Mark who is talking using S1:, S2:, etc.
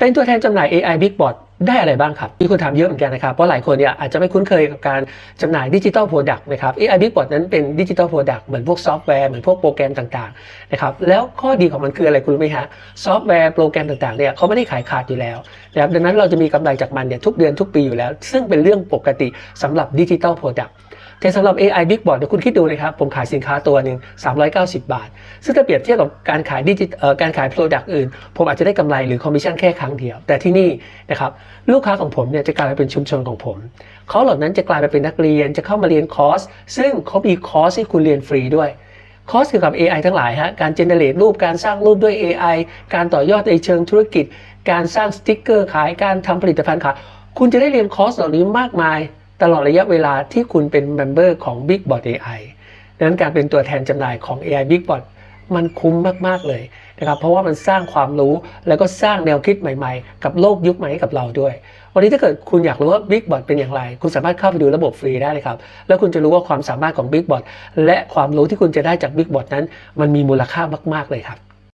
S1: เป็นตัวแทนจำหน่าย AI Big Bot ได้อะไรบ้างครับ มีคนถามเยอะเหมือนกันนะครับ เพราะหลายคนเนี่ยอาจจะไม่คุ้นเคยกับการจำหน่ายดิจิทัลโปรดักต์นะครับ AI Big Bot นั้นเป็นดิจิทัลโปรดักต์เหมือนพวกซอฟต์แวร์เหมือนพวกโปรแกรมต่างๆนะครับ แล้วข้อดีของมันคืออะไรคุณรู้ไหมฮะ ซอฟต์แวร์โปรแกรมต่างๆเนี่ยเขาไม่ได้ขายขาดอยู่แล้วนะครับ ดังนั้นเราจะมีกำไรจากมันเนี่ยทุกเดือนทุกปีอยู่แล้ว ซึ่งเป็นเรื่องปกติสำหรับดิจิทัลโปรดักต์ แต่สำหรับ AI Big Bot เดี๋ยวคุณคิดดูนะครับผมขายสินค้าตัวหนึ่ง390 บาท ซึ่งถ้าเปรียบเทียบกับการขายดิจิเอ่อการขาย Product อื่น ผมอาจจะได้กำไรหรือคอมมิชชั่นแค่ครั้งเดียว แต่ที่นี่นะครับลูกค้าของผมเนี่ยจะกลายเป็นชุมชนของผมเขาเหล่านั้นจะกลายไปเป็นนักเรียนจะเข้ามาเรียนคอร์ส ซึ่งเขามีคอร์สให้คุณเรียนฟรีด้วยคอร์สเกี่ยวกับ AI ทั้งหลายฮะ การเจเนเรตรูป การสร้างรูปด้วย AI การต่อยอดในเชิงธุรกิจ การสร้างสติ๊กเกอร์ขาย การทำผลิตภัณฑ์ขาย คุณจะได้เรียนคอร์สเหล่านี้มากมาย ตลอดระยะเวลาที่คุณเป็นเมมเบอร์ของ Big Bot AI ดังนั้นการเป็นตัวแทนจำหน่ายของ AI Big Bot มันคุ้มมาก ๆ เลยนะครับ เพราะว่ามันสร้างความรู้แล้วก็สร้างแนวคิดใหม่ ๆ กับโลกยุคใหม่ให้กับเราด้วย วันนี้ถ้าเกิดคุณอยากรู้ว่า Big Bot เป็นอย่างไร คุณสามารถเข้าไปดูระบบฟรีได้เลยครับ แล้วคุณจะรู้ว่าความสามารถของ Big Bot และความรู้ที่คุณจะได้จาก Big Bot นั้น มันมีมูลค่ามาก ๆ เลยครับ